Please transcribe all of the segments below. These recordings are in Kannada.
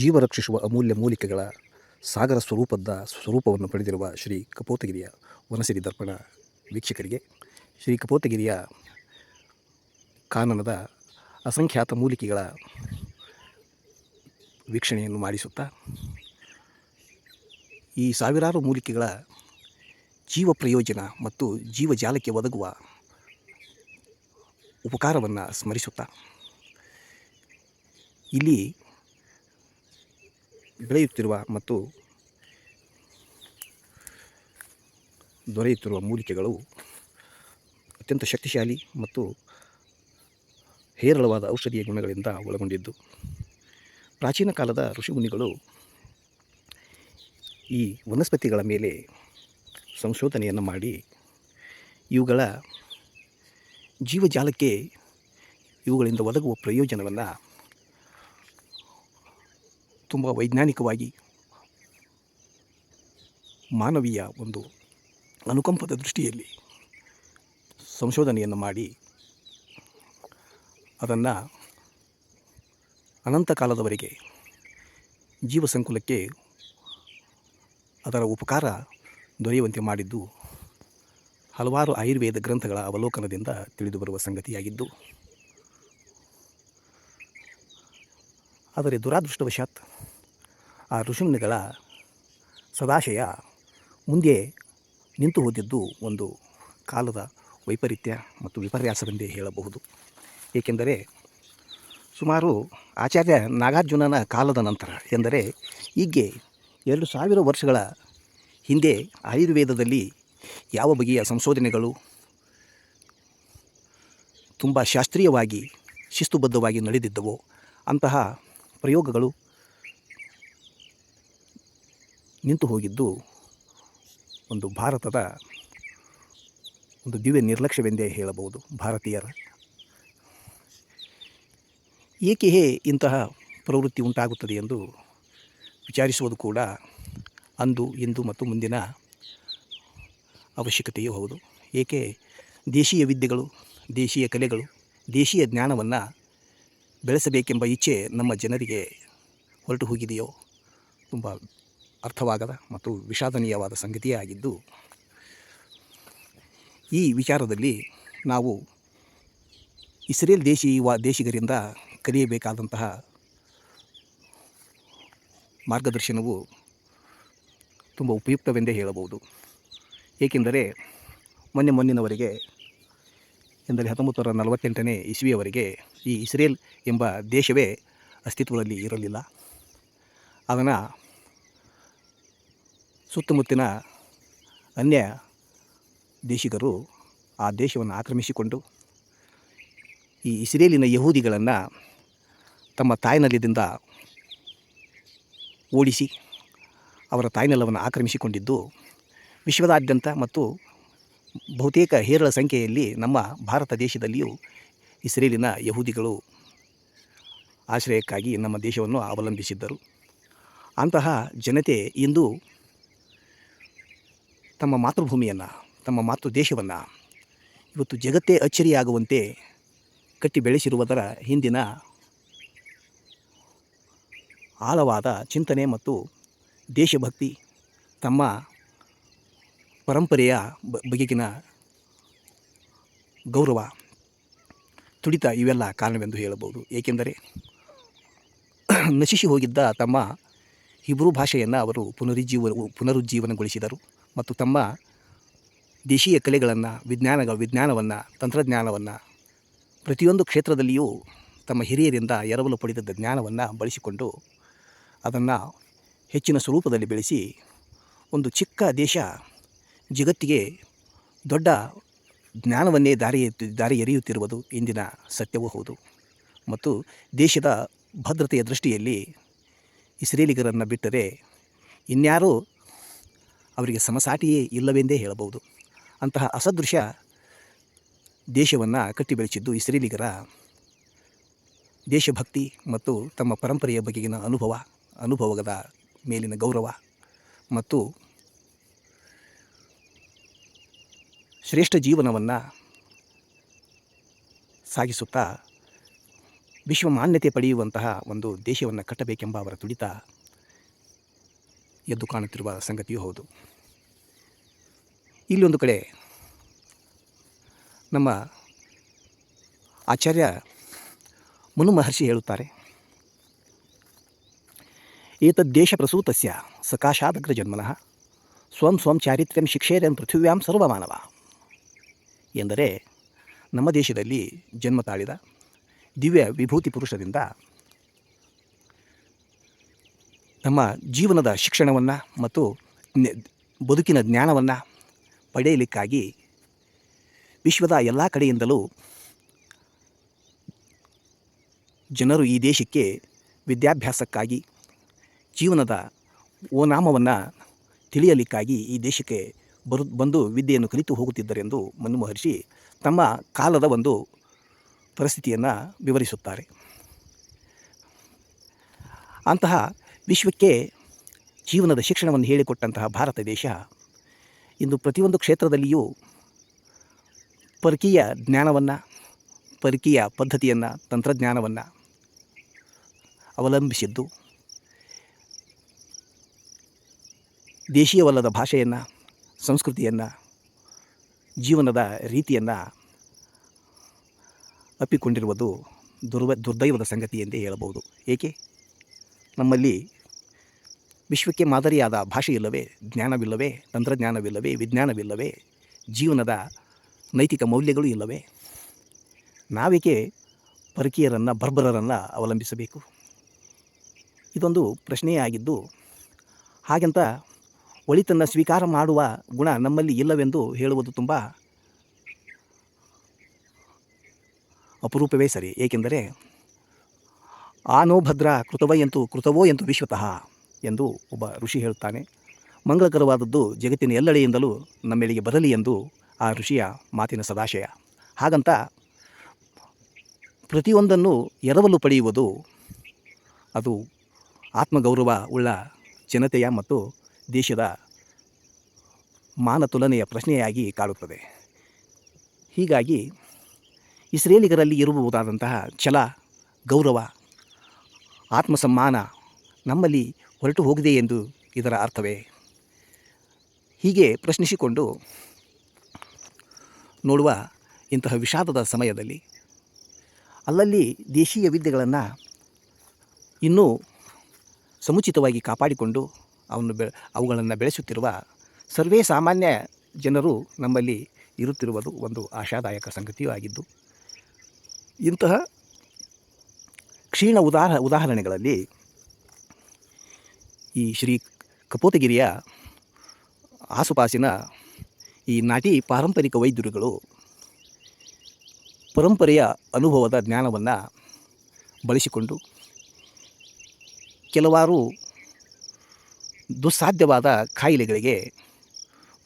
ಜೀವ ರಕ್ಷಿಸುವ ಅಮೂಲ್ಯ ಮೂಲಿಕೆಗಳ ಸಾಗರ ಸ್ವರೂಪದ ಸ್ವರೂಪವನ್ನು ಪಡೆದಿರುವ ಶ್ರೀ ಕಪೋತಗಿರಿಯ ವನಸಿರಿ ದರ್ಪಣ ವೀಕ್ಷಕರಿಗೆ, ಶ್ರೀ ಕಪೋತಗಿರಿಯ ಕಾನನದ ಅಸಂಖ್ಯಾತ ಮೂಲಿಕೆಗಳ ವೀಕ್ಷಣೆಯನ್ನು ಮಾಡಿಸುತ್ತಾ, ಈ ಸಾವಿರಾರು ಮೂಲಿಕೆಗಳ ಜೀವ ಪ್ರಯೋಜನ ಮತ್ತು ಜೀವಜಾಲಕ್ಕೆ ಒದಗುವ ಉಪಕಾರವನ್ನು ಸ್ಮರಿಸುತ್ತಾ, ಇಲ್ಲಿ ಬೆಳೆಯುತ್ತಿರುವ ಮತ್ತು ದೊರೆಯುತ್ತಿರುವ ಮೂಲಿಕೆಗಳು ಅತ್ಯಂತ ಶಕ್ತಿಶಾಲಿ ಮತ್ತು ಹೇರಳವಾದ ಔಷಧೀಯ ಗುಣಗಳಿಂದ ಒಳಗೊಂಡಿದ್ದು. ಪ್ರಾಚೀನ ಕಾಲದ ಋಷಿಮುನಿಗಳು ಈ ವನಸ್ಪತಿಗಳ ಮೇಲೆ ಸಂಶೋಧನೆಯನ್ನು ಮಾಡಿ ಇವುಗಳ ಜೀವಜಾಲಕ್ಕೆ ಇವುಗಳಿಂದ ಒದಗುವ ಪ್ರಯೋಜನವನ್ನು ತುಂಬ ವೈಜ್ಞಾನಿಕವಾಗಿ ಮಾನವೀಯ ಒಂದು ಅನುಕಂಪದ ದೃಷ್ಟಿಯಲ್ಲಿ ಸಂಶೋಧನೆಯನ್ನು ಮಾಡಿ ಅದನ್ನು ಅನಂತ ಕಾಲದವರೆಗೆ ಜೀವ ಸಂಕುಲಕ್ಕೆ ಅದರ ಉಪಕಾರ ದೊರೆಯುವಂತೆ ಮಾಡಿದ್ದು ಹಲವಾರು ಆಯುರ್ವೇದ ಗ್ರಂಥಗಳ ಅವಲೋಕನದಿಂದ ತಿಳಿದುಬರುವ ಸಂಗತಿಯಾಗಿದ್ದು ಆದರೆ ದುರಾದೃಷ್ಟವಶಾತ್ ಆ ಋಷಿಮುನಿಗಳ ಸದಾಶಯ ಮುಂದೆ ನಿಂತು ಹೋದಿದ್ದು ಒಂದು ಕಾಲದ ವೈಪರೀತ್ಯ ಮತ್ತು ವಿಪರ್ಯಾಸವೆಂದೇ ಹೇಳಬಹುದು. ಏಕೆಂದರೆ ಸುಮಾರು ಆಚಾರ್ಯ ನಾಗಾರ್ಜುನನ ಕಾಲದ ನಂತರ ಎಂದರೆ ಹೀಗೆ ಎರಡು ಸಾವಿರ ವರ್ಷಗಳ ಹಿಂದೆ ಆಯುರ್ವೇದದಲ್ಲಿ ಯಾವ ಬಗೆಯ ಸಂಶೋಧನೆಗಳು ತುಂಬ ಶಾಸ್ತ್ರೀಯವಾಗಿ ಶಿಸ್ತುಬದ್ಧವಾಗಿ ನಡೆದಿದ್ದವೋ ಅಂತಹ ಪ್ರಯೋಗಗಳು ನಿಂತು ಹೋಗಿದ್ದು ಒಂದು ಭಾರತದ ಒಂದು ದಿವ್ಯ ನಿರ್ಲಕ್ಷ್ಯವೆಂದೇ ಹೇಳಬಹುದು ಭಾರತೀಯರ. ಏಕೆ ಇಂತಹ ಪ್ರವೃತ್ತಿ ಉಂಟಾಗುತ್ತದೆ ಎಂದು ವಿಚಾರಿಸುವುದು ಕೂಡ ಅಂದು, ಇಂದು ಮತ್ತು ಮುಂದಿನ ಅವಶ್ಯಕತೆಯೂ ಹೌದು. ಏಕೆ ದೇಶೀಯ ವಿದ್ಯೆಗಳು, ದೇಶೀಯ ಕಲೆಗಳು, ದೇಶೀಯ ಜ್ಞಾನವನ್ನು ಬೆಳೆಸಬೇಕೆಂಬ ಇಚ್ಛೆ ನಮ್ಮ ಜನರಿಗೆ ಹೊರಟು ಹೋಗಿದೆಯೋ ತುಂಬ ಅರ್ಥವಾಗದ ಮತ್ತು ವಿಷಾದನೀಯವಾದ ಸಂಗತಿಯೇ ಆಗಿದ್ದು, ಈ ವಿಚಾರದಲ್ಲಿ ನಾವು ಇಸ್ರೇಲ್ ದೇಶಿ ವಾ ದೇಶಿಗರಿಂದ ಕಲಿಯಬೇಕಾದಂತಹ ಮಾರ್ಗದರ್ಶನವು ತುಂಬ ಉಪಯುಕ್ತವೆಂದೇ ಹೇಳಬಹುದು. ಏಕೆಂದರೆ ಮೊನ್ನೆ ಮೊನ್ನಿನವರೆಗೆ, ಎಂದರೆ ಹತ್ತೊಂಬತ್ತು ನೂರ ನಲವತ್ತೆಂಟನೇ ಇಸ್ವಿಯವರೆಗೆ ಈ ಇಸ್ರೇಲ್ ಎಂಬ ದೇಶವೇ ಅಸ್ತಿತ್ವದಲ್ಲಿ ಇರಲಿಲ್ಲ. ಅದನ್ನು ಸುತ್ತಮುತ್ತಿನ ಅನ್ಯ ದೇಶಿಗರು ಆ ದೇಶವನ್ನು ಆಕ್ರಮಿಸಿಕೊಂಡು ಈ ಇಸ್ರೇಲಿನ ಯಹೂದಿಗಳನ್ನು ತಮ್ಮ ತಾಯ್ನಲ್ಲಿದ್ದ ಓಡಿಸಿ ಅವರ ತಾಯ್ನೆಲವನ್ನು ಆಕ್ರಮಿಸಿಕೊಂಡಿದ್ದು ವಿಶ್ವದಾದ್ಯಂತ ಮತ್ತು ಬಹುತೇಕ ಹೇರಳ ಸಂಖ್ಯೆಯಲ್ಲಿ ನಮ್ಮ ಭಾರತ ದೇಶದಲ್ಲಿಯೂ ಇಸ್ರೇಲಿನ ಯಹೂದಿಗಳು ಆಶ್ರಯಕ್ಕಾಗಿ ನಮ್ಮ ದೇಶವನ್ನು ಅವಲಂಬಿಸಿದ್ದರು. ಅಂತಹ ಜನತೆ ಇಂದು ತಮ್ಮ ಮಾತೃಭೂಮಿಯನ್ನು, ತಮ್ಮ ಮಾತೃ ದೇಶವನ್ನು ಇವತ್ತು ಜಗತ್ತೇ ಅಚ್ಚರಿಯಾಗುವಂತೆ ಕಟ್ಟಿ ಬೆಳೆಸಿರುವುದರ ಹಿಂದಿನ ಆಳವಾದ ಚಿಂತನೆ ಮತ್ತು ದೇಶಭಕ್ತಿ ತಮ್ಮ ಪರಂಪರೆಯ ಬಗೆಗಿನ ಗೌರವ. ತುಡಿತ ಇವೆಲ್ಲ ಕಾರಣವೆಂದು ಹೇಳಬಹುದು. ಏಕೆಂದರೆ ನಶಿಸಿ ಹೋಗಿದ್ದ ತಮ್ಮ ಹಿಬ್ರೂ ಭಾಷೆಯನ್ನು ಅವರು ಪುನರುಜ್ಜೀವ, ಪುನರುಜ್ಜೀವನಗೊಳಿಸಿದರು ಮತ್ತು ತಮ್ಮ ದೇಶೀಯ ಕಲೆಗಳನ್ನು ವಿಜ್ಞಾನ ವಿಜ್ಞಾನವನ್ನು, ತಂತ್ರಜ್ಞಾನವನ್ನು ಪ್ರತಿಯೊಂದು ಕ್ಷೇತ್ರದಲ್ಲಿಯೂ ತಮ್ಮ ಹಿರಿಯರಿಂದ ಎರವಲು ಪಡೆದಿದ್ದ ಜ್ಞಾನವನ್ನು ಬಳಸಿಕೊಂಡು ಅದನ್ನು ಹೆಚ್ಚಿನ ಸ್ವರೂಪದಲ್ಲಿ ಬೆಳೆಸಿ ಒಂದು ಚಿಕ್ಕ ದೇಶ ಜಗತ್ತಿಗೆ ದೊಡ್ಡ ಜ್ಞಾನವನ್ನೇ ದಾರಿ ದಾರಿ ಎರೆಯುತ್ತಿರುವುದು ಇಂದಿನ ಸತ್ಯವೂ ಹೌದು. ಮತ್ತು ದೇಶದ ಭದ್ರತೆಯ ದೃಷ್ಟಿಯಲ್ಲಿ ಇಸ್ರೇಲಿಗರನ್ನು ಬಿಟ್ಟರೆ ಇನ್ಯಾರೂ ಅವರಿಗೆ ಸಮಸಾಟಿಯೇ ಇಲ್ಲವೆಂದೇ ಹೇಳಬಹುದು. ಅಂತಹ ಅಸದೃಶ್ಯ ದೇಶವನ್ನು ಕಟ್ಟಿ ಬೆಳೆಸಿದ್ದು ಇಸ್ರೇಲಿಗರ ದೇಶಭಕ್ತಿ ಮತ್ತು ತಮ್ಮ ಪರಂಪರೆಯ ಬಗೆಗಿನ ಅನುಭವ, ಅನುಭವದ ಮೇಲಿನ ಗೌರವ ಮತ್ತು ಶ್ರೇಷ್ಠ ಜೀವನವನ್ನು ಸಾಗಿಸುತ್ತಾ ವಿಶ್ವ ಮಾನ್ಯತೆ ಪಡೆಯುವಂತಹ ಒಂದು ದೇಶವನ್ನು ಕಟ್ಟಬೇಕೆಂಬ ಅವರ ತುಡಿತ ಎದ್ದು ಕಾಣುತ್ತಿರುವ ಸಂಗತಿಯೂ ಹೌದು. ಇಲ್ಲೊಂದು ಕಡೆ ನಮ್ಮ ಆಚಾರ್ಯ ಮನು ಮಹರ್ಷಿ ಹೇಳುತ್ತಾರೆ ಏತದ್ದೇಶ ಪ್ರಸೂತಸ್ಯ ಸಕಾಶಾದಗ್ರ ಜನ್ಮನಃ ಸ್ವಂ ಸ್ವಂ ಚಾರಿತ್ರ್ಯಂ ಶಿಕ್ಷೇರ್ಯಂ ಪೃಥಿವ್ಯಾಂ ಸರ್ವಮಾನವ. ಎಂದರೆ ನಮ್ಮ ದೇಶದಲ್ಲಿ ಜನ್ಮ ತಾಳಿದ ದಿವ್ಯ ವಿಭೂತಿ ಪುರುಷರಿಂದ ನಮ್ಮ ಜೀವನದ ಶಿಕ್ಷಣವನ್ನು ಮತ್ತು ಬದುಕಿನ ಜ್ಞಾನವನ್ನು ಪಡೆಯಲಿಕ್ಕಾಗಿ ವಿಶ್ವದ ಎಲ್ಲ ಕಡೆಯಿಂದಲೂ ಜನರು ಈ ದೇಶಕ್ಕೆ ವಿದ್ಯಾಭ್ಯಾಸಕ್ಕಾಗಿ, ಜೀವನದ ಓನಾಮವನ್ನು ತಿಳಿಯಲಿಕ್ಕಾಗಿ ಈ ದೇಶಕ್ಕೆ ಬರು ಬಂದು ವಿದ್ಯೆಯನ್ನು ಕಲಿತು ಹೋಗುತ್ತಿದ್ದರೆಂದು ಮನು ಮಹರ್ಷಿ ತಮ್ಮ ಕಾಲದ ಒಂದು ಪರಿಸ್ಥಿತಿಯನ್ನು ವಿವರಿಸುತ್ತಾರೆ. ಅಂತಹ ವಿಶ್ವಕ್ಕೆ ಜೀವನದ ಶಿಕ್ಷಣವನ್ನು ಹೇಳಿಕೊಟ್ಟಂತಹ ಭಾರತ ದೇಶ ಇಂದು ಪ್ರತಿಯೊಂದು ಕ್ಷೇತ್ರದಲ್ಲಿಯೂ ಪರಕೀಯ ಜ್ಞಾನವನ್ನು, ಪರಕೀಯ ಪದ್ಧತಿಯನ್ನು, ತಂತ್ರಜ್ಞಾನವನ್ನು ಅವಲಂಬಿಸಿದ್ದು ದೇಶೀಯವಲ್ಲದ ಭಾಷೆಯನ್ನು ಸಂಸ್ಕೃತಿಯನ್ನು, ಜೀವನದ ರೀತಿಯನ್ನು ಅಪ್ಪಿಕೊಂಡಿರುವುದು ದುರ್ವ, ದುರ್ದೈವದ ಸಂಗತಿ ಎಂದೇ ಹೇಳಬಹುದು. ಏಕೆ? ನಮ್ಮಲ್ಲಿ ವಿಶ್ವಕ್ಕೆ ಮಾದರಿಯಾದ ಭಾಷೆ ಇಲ್ಲವೇ ಜ್ಞಾನವಿಲ್ಲವೇ, ತಂತ್ರಜ್ಞಾನವಿಲ್ಲವೇ, ವಿಜ್ಞಾನವಿಲ್ಲವೇ, ಜೀವನದ ನೈತಿಕ ಮೌಲ್ಯಗಳು ಇಲ್ಲವೇ? ನಾವೇಕೆ ಪರಕೀಯರನ್ನು, ಬರ್ಬರರನ್ನು ಅವಲಂಬಿಸಬೇಕು? ಇದೊಂದು ಪ್ರಶ್ನೆಯೇ ಆಗಿದ್ದು ಹಾಗೆಂತ ಒಳಿತನ್ನು ಸ್ವೀಕಾರ ಮಾಡುವ ಗುಣ ನಮ್ಮಲ್ಲಿ ಇಲ್ಲವೆಂದು ಹೇಳುವುದು ತುಂಬ ಅಪರೂಪವೇ ಸರಿ. ಏಕೆಂದರೆ ಆನೋಭದ್ರ ಕೃತವ ಎಂತು ಕೃತವೋ ಎಂದು ವಿಶ್ವತಃ ಎಂದು ಒಬ್ಬ ಋಷಿ ಹೇಳುತ್ತಾನೆ. ಮಂಗಳಕರವಾದದ್ದು ಜಗತ್ತಿನ ಎಲ್ಲೆಡೆಯಿಂದಲೂ ನಮ್ಮೆಡೆಗೆ ಬರಲಿ ಎಂದು ಆ ಋಷಿಯ ಮಾತಿನ ಸದಾಶಯ. ಹಾಗಂತ ಪ್ರತಿಯೊಂದನ್ನು ಎರವಲು ಪಡೆಯುವುದು ಅದು ಆತ್ಮಗೌರವ ಉಳ್ಳ ಜನತೆಯ ಮತ್ತು ದೇಶದ ಮಾನತುಲನೆಯ ಪ್ರಶ್ನೆಯಾಗಿ ಕಾಡುತ್ತದೆ. ಹೀಗಾಗಿ ಇಸ್ರೇಲಿಗರಲ್ಲಿ ಇರಬಹುದಾದಂತಹ ಛಲ, ಗೌರವ, ಆತ್ಮಸಮ್ಮಾನ ನಮ್ಮಲ್ಲಿ ಹೊರಟು ಹೋಗಿದೆ ಎಂದು ಇದರ ಅರ್ಥವೇ? ಹೀಗೆ ಪ್ರಶ್ನಿಸಿಕೊಂಡು ನೋಡುವ ಇಂತಹ ವಿಷಾದದ ಸಮಯದಲ್ಲಿ ಅಲ್ಲಲ್ಲಿ ದೇಶೀಯ ವಿದ್ಯೆಗಳನ್ನು ಇನ್ನೂ ಸಮುಚಿತವಾಗಿ ಕಾಪಾಡಿಕೊಂಡು ಅವನ್ನು ಬೆ, ಅವುಗಳನ್ನು ಬೆಳೆಸುತ್ತಿರುವ ಸರ್ವೇ ಸಾಮಾನ್ಯ ಜನರು ನಮ್ಮಲ್ಲಿ ಇರುತ್ತಿರುವುದು ಒಂದು ಆಶಾದಾಯಕ ಸಂಗತಿಯೂ ಆಗಿದ್ದು, ಇಂತಹ ಕ್ಷೀಣ ಉದಾಹ, ಉದಾಹರಣೆಗಳಲ್ಲಿ ಈ ಶ್ರೀ ಕಪೋತಗಿರಿಯ ಆಸುಪಾಸಿನ ಈ ನಾಟಿ ಪಾರಂಪರಿಕ ವೈದ್ಯರುಗಳು ಪರಂಪರೆಯ ಅನುಭವದ ಜ್ಞಾನವನ್ನು ಬಳಸಿಕೊಂಡು ಕೆಲವಾರು ದುಸ್ಸಾಧ್ಯವಾದ ಕಾಯಿಲೆಗಳಿಗೆ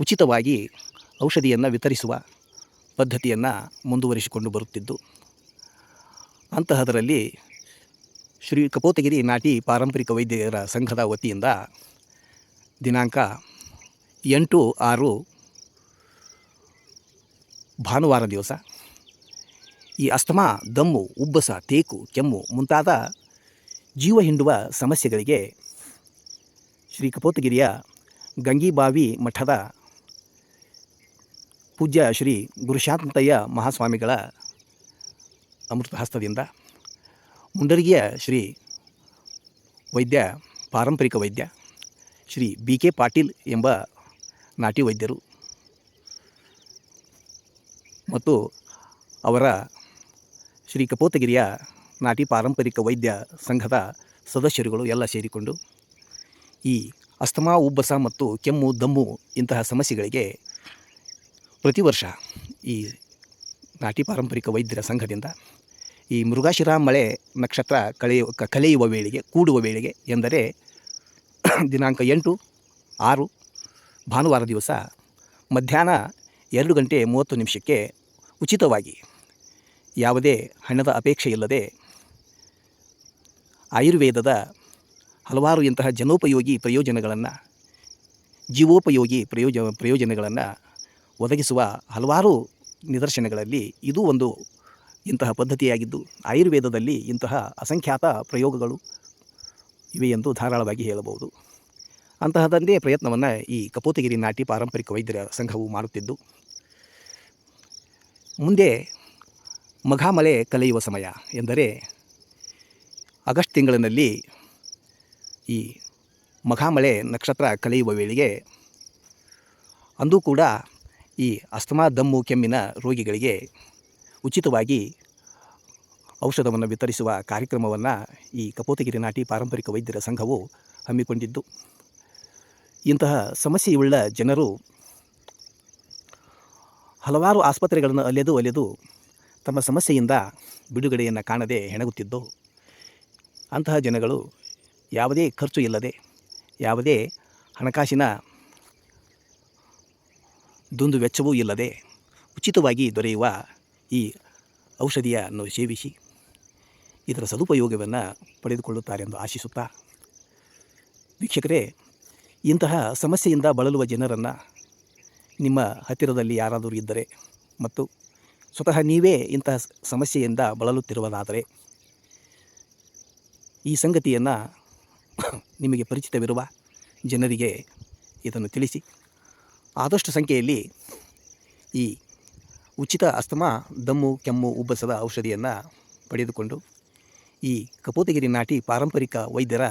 ಉಚಿತವಾಗಿ ಔಷಧಿಯನ್ನು ವಿತರಿಸುವ ಪದ್ಧತಿಯನ್ನು ಮುಂದುವರಿಸಿಕೊಂಡು ಬರುತ್ತಿದ್ದು, ಅಂತಹದರಲ್ಲಿ ಶ್ರೀ ಕಪೋತಗಿರಿ ನಾಟಿ ಪಾರಂಪರಿಕ ವೈದ್ಯರ ಸಂಘದ ವತಿಯಿಂದ ದಿನಾಂಕ ಎಂಟು ಆರು ಭಾನುವಾರ ದಿವಸ ಈ ಅಸ್ತಮಾ, ದಮ್ಮು, ಉಬ್ಬಸ, ತೇಕು, ಕೆಮ್ಮು ಮುಂತಾದ ಜೀವ ಹಿಂಡುವ ಸಮಸ್ಯೆಗಳಿಗೆ ಶ್ರೀ ಕಪೋತಗಿರಿಯ ಗಂಗಿಬಾವಿ ಮಠದ ಪೂಜ್ಯ ಶ್ರೀ ಗುರುಶಾಂತಯ್ಯ ಮಹಾಸ್ವಾಮಿಗಳ ಅಮೃತ ಹಸ್ತದಿಂದ ಮುಂಡರಗಿಯ ಶ್ರೀ ವೈದ್ಯ, ಪಾರಂಪರಿಕ ವೈದ್ಯ ಶ್ರೀ ಬಿ ಕೆ ಪಾಟೀಲ್ ಎಂಬ ನಾಟಿ ವೈದ್ಯರು ಮತ್ತು ಅವರ ಶ್ರೀ ಕಪೋತಗಿರಿಯ ನಾಟಿ ಪಾರಂಪರಿಕ ವೈದ್ಯ ಸಂಘದ ಸದಸ್ಯರುಗಳು ಎಲ್ಲ ಸೇರಿಕೊಂಡು ಈ ಅಸ್ತಮಾ, ಉಬ್ಬಸ ಮತ್ತು ಕೆಮ್ಮು, ದಮ್ಮು ಇಂತಹ ಸಮಸ್ಯೆಗಳಿಗೆ ಪ್ರತಿ ವರ್ಷ ಈ ನಾಟಿ ಪಾರಂಪರಿಕ ವೈದ್ಯರ ಸಂಘದಿಂದ ಈ ಮೃಗಾಶಿರ ಮಳೆ ನಕ್ಷತ್ರ ಕಳೆಯುವ ಕಲೆಯುವ ವೇಳೆಗೆ, ಕೂಡುವ ವೇಳೆಗೆ ಎಂದರೆ ದಿನಾಂಕ ಎಂಟು, ಆರು, ಭಾನುವಾರ ದಿವಸ ಮಧ್ಯಾಹ್ನ ಎರಡು ಗಂಟೆ ಮೂವತ್ತು ನಿಮಿಷಕ್ಕೆ ಉಚಿತವಾಗಿ ಯಾವುದೇ ಹಣದ ಅಪೇಕ್ಷೆ ಇಲ್ಲದೆ ಆಯುರ್ವೇದದ ಹಲವಾರು ಇಂತಹ ಜನೋಪಯೋಗಿ ಪ್ರಯೋಜನಗಳನ್ನು, ಜೀವೋಪಯೋಗಿ ಪ್ರಯೋಜ, ಪ್ರಯೋಜನಗಳನ್ನು ಒದಗಿಸುವ ಹಲವಾರು ನಿದರ್ಶನಗಳಲ್ಲಿ ಇದು ಒಂದು ಇಂತಹ ಪದ್ಧತಿಯಾಗಿದ್ದು. ಆಯುರ್ವೇದದಲ್ಲಿ ಇಂತಹ ಅಸಂಖ್ಯಾತ ಪ್ರಯೋಗಗಳು ಇವೆ ಎಂದು ಧಾರಾಳವಾಗಿ ಹೇಳಬಹುದು. ಅಂತಹದಂದೇ ಪ್ರಯತ್ನವನ್ನು ಈ ಕಪೋತಗಿರಿ ನಾಟಿ ಪಾರಂಪರಿಕ ವೈದ್ಯರ ಸಂಘವು ಮಾಡುತ್ತಿದ್ದು, ಮುಂದೆ ಮಘಾಮಲೆ ಕಲೆಯುವ ಸಮಯ ಎಂದರೆ ಆಗಸ್ಟ್ ತಿಂಗಳಿನಲ್ಲಿ ಈ ಮಹಾಮಳೆ ನಕ್ಷತ್ರ ಕಲಿಯುವ ವೇಳೆಗೆ ಅಂದು ಕೂಡ ಈ ಅಸ್ತಮಾ ದಮ್ಮು ಕೆಮ್ಮಿನ ರೋಗಿಗಳಿಗೆ ಉಚಿತವಾಗಿ ಔಷಧವನ್ನು ವಿತರಿಸುವ ಕಾರ್ಯಕ್ರಮವನ್ನು ಈ ಕಪೋತಗಿರಿ ನಾಟಿ ಪಾರಂಪರಿಕ ವೈದ್ಯರ ಸಂಘವು ಹಮ್ಮಿಕೊಂಡಿದ್ದು. ಇಂತಹ ಸಮಸ್ಯೆಯುಳ್ಳ ಜನರು ಹಲವಾರು ಆಸ್ಪತ್ರೆಗಳನ್ನು ಅಲೆದು ಅಲೆದು ತಮ್ಮ ಸಮಸ್ಯೆಯಿಂದ ಬಿಡುಗಡೆಯನ್ನು ಕಾಣದೆ ಹೆಣಗುತ್ತಿದ್ದು. ಅಂತಹ ಜನಗಳು ಯಾವುದೇ ಖರ್ಚು ಇಲ್ಲದೆ, ಯಾವುದೇ ಹಣಕಾಸಿನ ದುಂದು ವೆಚ್ಚವೂ ಇಲ್ಲದೆ ಉಚಿತವಾಗಿ ದೊರೆಯುವ ಈ ಔಷಧಿಯನ್ನು ಸೇವಿಸಿ ಇದರ ಸದುಪಯೋಗವನ್ನು ಪಡೆದುಕೊಳ್ಳುತ್ತಾರೆ ಎಂದು ಆಶಿಸುತ್ತಾ, ವೀಕ್ಷಕರೇ, ಇಂತಹ ಸಮಸ್ಯೆಯಿಂದ ಬಳಲುವ ಜನರನ್ನು ನಿಮ್ಮ ಹತ್ತಿರದಲ್ಲಿ ಯಾರಾದರೂ ಇದ್ದರೆ ಮತ್ತು ಸ್ವತಃ ನೀವೇ ಇಂತಹ ಸಮಸ್ಯೆಯಿಂದ ಬಳಲುತ್ತಿರುವುದಾದರೆ ಈ ಸಂಗತಿಯನ್ನು ನಿಮಗೆ ಪರಿಚಿತವಿರುವ ಜನರಿಗೆ ಇದನ್ನು ತಿಳಿಸಿ. ಆದಷ್ಟು ಸಂಖ್ಯೆಯಲ್ಲಿ ಈ ಉಚಿತ ಅಸ್ತಮಾ, ದಮ್ಮು, ಕೆಮ್ಮು, ಉಬ್ಬಸದ ಔಷಧಿಯನ್ನು ಪಡೆದುಕೊಂಡು ಈ ಕಪೋತಗಿರಿ ನಾಟಿ ಪಾರಂಪರಿಕ ವೈದ್ಯರ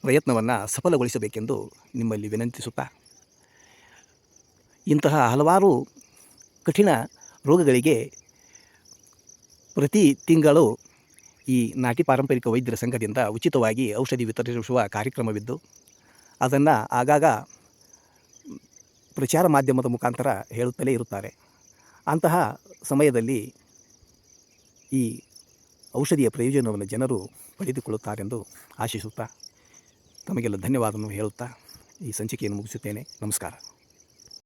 ಪ್ರಯತ್ನವನ್ನು ಸಫಲಗೊಳಿಸಬೇಕೆಂದು ನಿಮ್ಮಲ್ಲಿ ವಿನಂತಿಸುತ್ತಾ. ಇಂತಹ ಹಲವಾರು ಕಠಿಣ ರೋಗಗಳಿಗೆ ಪ್ರತಿ ತಿಂಗಳು ಈ ನಾಟಿ ಪಾರಂಪರಿಕ ವೈದ್ಯರ ಸಂಘದಿಂದ ಉಚಿತವಾಗಿ ಔಷಧಿ ವಿತರಿಸುವ ಕಾರ್ಯಕ್ರಮವಿದ್ದು, ಅದನ್ನು ಆಗಾಗ ಪ್ರಚಾರ ಮಾಧ್ಯಮದ ಮುಖಾಂತರ ಹೇಳುತ್ತಲೇ ಇರುತ್ತಾರೆ. ಅಂತಹ ಸಮಯದಲ್ಲಿ ಈ ಔಷಧಿಯ ಪ್ರಯೋಜನವನ್ನು ಜನರು ಪಡೆದುಕೊಳ್ಳುತ್ತಾರೆಂದು ಆಶಿಸುತ್ತಾ ತಮಗೆಲ್ಲ ಧನ್ಯವಾದವನ್ನು ಹೇಳುತ್ತಾ ಈ ಸಂಚಿಕೆಯನ್ನು ಮುಗಿಸುತ್ತೇನೆ. ನಮಸ್ಕಾರ.